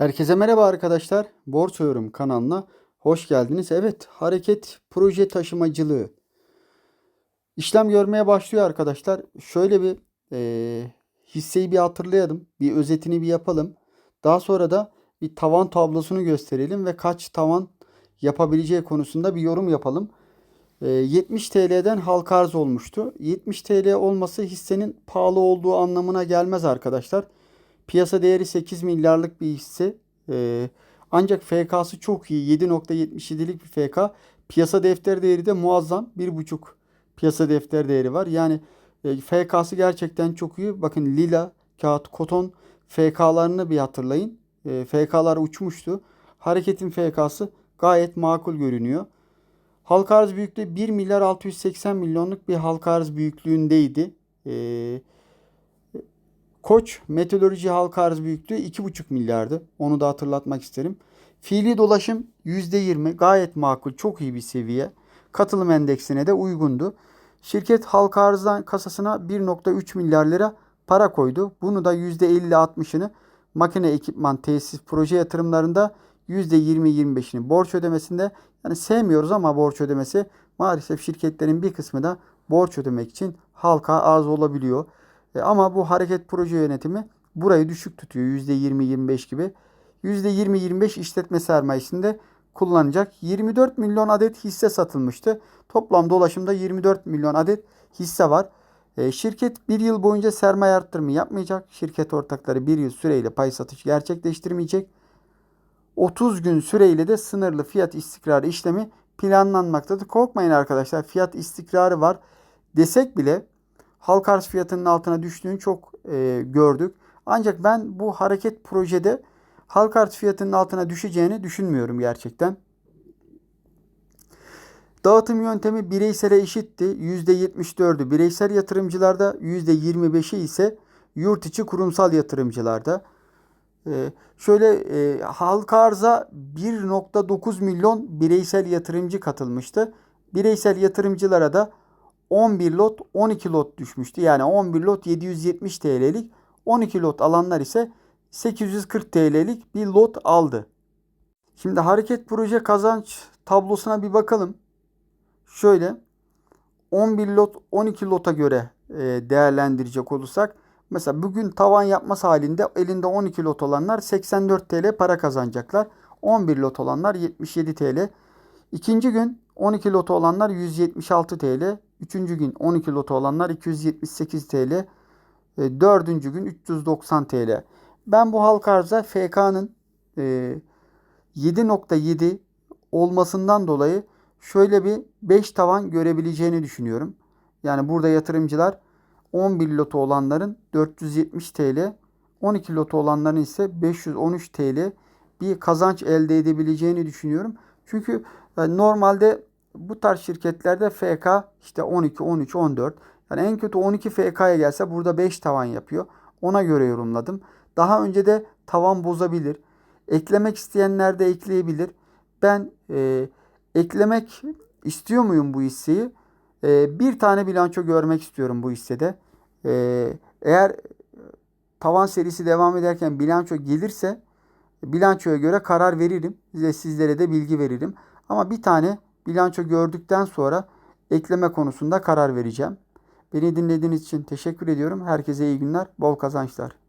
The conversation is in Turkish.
Herkese merhaba arkadaşlar. Borsa Yorum kanalına hoş geldiniz. Evet, hareket proje taşımacılığı işlem görmeye başlıyor arkadaşlar. Şöyle bir eee, hisseyi bir hatırlayalım. Bir özetini bir yapalım. Daha sonra da bir tavan tablosunu gösterelim ve kaç tavan yapabileceği konusunda bir yorum yapalım. Eee, 70 TL'den halka arz olmuştu. 70 TL olması hissenin pahalı olduğu anlamına gelmez arkadaşlar. Piyasa değeri 8 milyarlık bir hisse. Ee, ancak FK'sı çok iyi. 7.77'lik bir FK. Piyasa defter değeri de muazzam. 1.5 piyasa defter değeri var. Yani e, FK'sı gerçekten çok iyi. Bakın lila, kağıt, koton FK'larını bir hatırlayın. E, FK'lar uçmuştu. Hareketin FK'sı gayet makul görünüyor. Halka arz büyüklüğü 1 milyar 680 milyonluk bir halka arz büyüklüğündeydi. Ee, Koç meteoroloji halka arz büyüklüğü 2,5 milyardı. Onu da hatırlatmak isterim. Fiili dolaşım %20 gayet makul çok iyi bir seviye. Katılım endeksine de uygundu. Şirket halka arzdan kasasına 1.3 milyar lira para koydu. Bunu da %50-60'ını makine ekipman tesis proje yatırımlarında %20-25'ini borç ödemesinde yani sevmiyoruz ama borç ödemesi maalesef şirketlerin bir kısmı da borç ödemek için halka arz olabiliyor. E, ama bu hareket proje yönetimi burayı düşük tutuyor. %20-25 gibi. %20-25 işletme sermayesinde kullanacak. 24 milyon adet hisse satılmıştı. Toplam dolaşımda 24 milyon adet hisse var. E, şirket bir yıl boyunca sermaye arttırımı yapmayacak. Şirket ortakları bir yıl süreyle pay satış gerçekleştirmeyecek. 30 gün süreyle de sınırlı fiyat istikrarı işlemi planlanmaktadır. Korkmayın arkadaşlar fiyat istikrarı var desek bile halka arz fiyatının altına düştüğünü çok e, gördük. Ancak ben bu hareket projede halka arz fiyatının altına düşeceğini düşünmüyorum gerçekten. Dağıtım yöntemi bireysele eşitti. %74'ü bireysel yatırımcılarda, %25'i ise yurt içi kurumsal yatırımcılarda. Ee, şöyle e, halka arza 1.9 milyon bireysel yatırımcı katılmıştı. Bireysel yatırımcılara da 11 lot 12 lot düşmüştü. Yani 11 lot 770 TL'lik 12 lot alanlar ise 840 TL'lik bir lot aldı. Şimdi hareket proje kazanç tablosuna bir bakalım. Şöyle 11 lot 12 lota göre e, değerlendirecek olursak mesela bugün tavan yapması halinde elinde 12 lot olanlar 84 TL para kazanacaklar. 11 lot olanlar 77 TL. İkinci gün 12 loto olanlar 176 TL. Üçüncü gün 12 loto olanlar 278 TL. E, dördüncü gün 390 TL. Ben bu halka arza FK'nın e, 7.7 olmasından dolayı şöyle bir 5 tavan görebileceğini düşünüyorum. Yani burada yatırımcılar 11 loto olanların 470 TL, 12 loto olanların ise 513 TL bir kazanç elde edebileceğini düşünüyorum. Çünkü e, normalde bu tarz şirketlerde FK işte 12, 13, 14 yani en kötü 12 FK'ya gelse burada 5 tavan yapıyor. Ona göre yorumladım. Daha önce de tavan bozabilir. Eklemek isteyenler de ekleyebilir. Ben e, eklemek istiyor muyum bu hisseyi? E, bir tane bilanço görmek istiyorum bu hissede. E, eğer tavan serisi devam ederken bilanço gelirse bilançoya göre karar veririm. Size sizlere de bilgi veririm. Ama bir tane bilanço gördükten sonra ekleme konusunda karar vereceğim. Beni dinlediğiniz için teşekkür ediyorum. Herkese iyi günler, bol kazançlar.